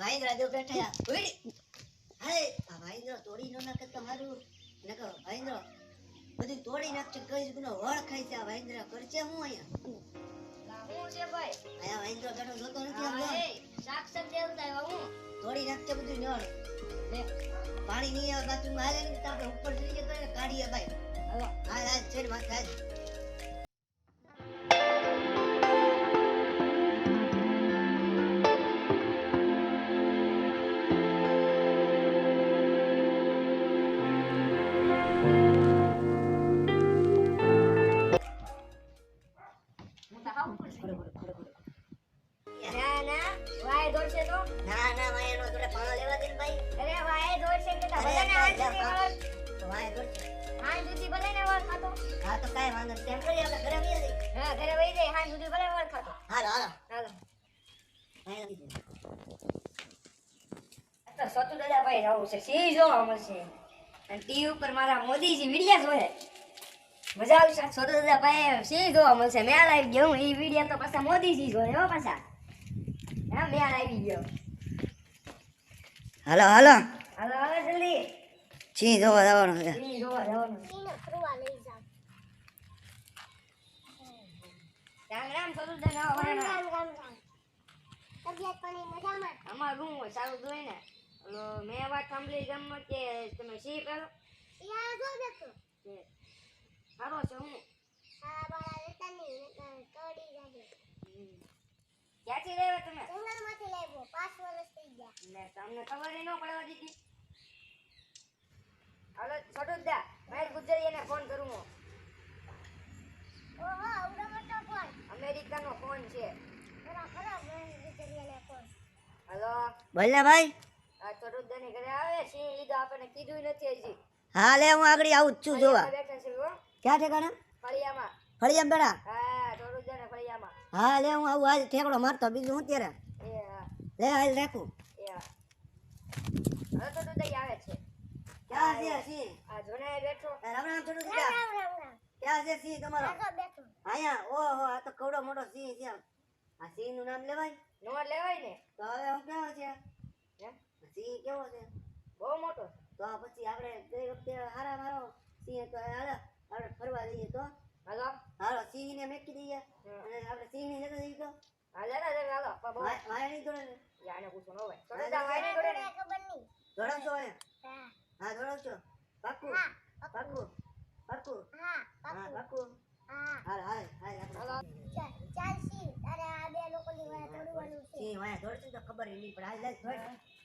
વાહિંદ્રા જો બેઠા યા. આ વાહિંદ્રો તોડી નો નાખે તમારું. નકર વાહિંદ્રો બધું તોડી નાખશે કઈ ગુનો વળ ખાઈ છે આ વાહિંદ્રા કરશે હું અહીંયા? હું છે ભાઈ? અહીંયા વાહિંદ્રો બેઠો જોતો નથી દેવતા એવા હું. તોડી નાખશે બધું નળ લે પાણી નહીં આવે બાથરૂમમાં હાલે ને તો આપણે ઉપર ચડી જતો કાઢીએ ભાઈ. હાલો. હા તો છું. ખડો, ખડો. ના ના વાય દોડશે તો ના ના વાયાનો જોડે પાણા લેવા ભાઈ અરે વાય દોડશે વાયા દોડશે. હાથ સુધી બધાને વળ ખાતો હા તો કાંઈ વાંધો. તેમ આપણે ઘરે. હા ઘરે વહી જાય હાથ સુધી ભલે વળ ખાતો હાલો હાલો હાલો વાયા. તો સતુ દાદા ભાઈ છે સી જોવા મળશે અને ટીવી ઉપર મારા મોદીજી વિડિયા જોયે મજા આવશે સતુ દાદા પાસે સી જોવા મળશે. મેળ આવી ગયો હું. એ વીડિયો તો પાછા મોદીજી જોયે હો પાછા. હા મેળ આવી ગયો. હાલો હાલો. હાલો હાલો જલ્દી. સિંહ જોવા જવાનું છે. સી જોવા જવાનું. રામ રામ સતુ દાદા વાળા. આમાં રૂમ સારું જોઈ ને. મેં વાત સાંભળી ગમ કે તમે સી પેલો કે સારો છે હું હમ. ક્યાંથી લેવા તમે? ને તમને ખબર ન પડવા દીધી હાલો છોટું દા ભાઈ ગુજરીને ફોન કરું હું. અમેરિકાનો ફોન છે. હાલો. બોલ ભાઈ. આ છોટું દાની ઘરે આવે સિંહ લીધો આપણને કીધું નથી હજી. હા લે હું આગળ આવું જ છું જોવા. બેઠા છે ક્યાં ઠેકાણે? ફળિયામાં. ફળિયામ બેડા? હા છોટું દાને ફળિયામાં. હા લે હું આવું. આજ ઠેકડો મારતો બીજું હું ત્યારે? એ હા. લે હાલ રાખું. હવે તો દઈ આવે છે. ક્યાં છે સિંહ આ જોને બેઠો. રામ રામ છોટું દીદા ક્યાં છે સિંહ તમારો? અહીંયા ઓહો આ તો કવડો મોટો સિંહ છે આ સિંહનું નામ લેવાય? નો લેવાય ને? તો હવે હું કેવો છે? સિંહ કેવો છે? બહુ મોટો. તો પછી આપણે ગઈ વખતે હારા મારો? સિંહ તો હાલો. આપણે ફરવા જઈએ તો હાલો હાલો સિંહ ને મેકી દઈએ અને આપણે સિંહ ને જતા જઈએ તો હાલે ને હાલો પણ વાય વાય નહીં દોડે ને જાણે પૂછો ન હોય છોટું દા વાય નહીં હા ને છો અહીંયા હા પાકું પાકું હા પાકું હા હાલ હાલ હાલ આપણે હાલો સિંહ વાયા દોડશે તો ખબર નહીં પડે હાલ લે દોડ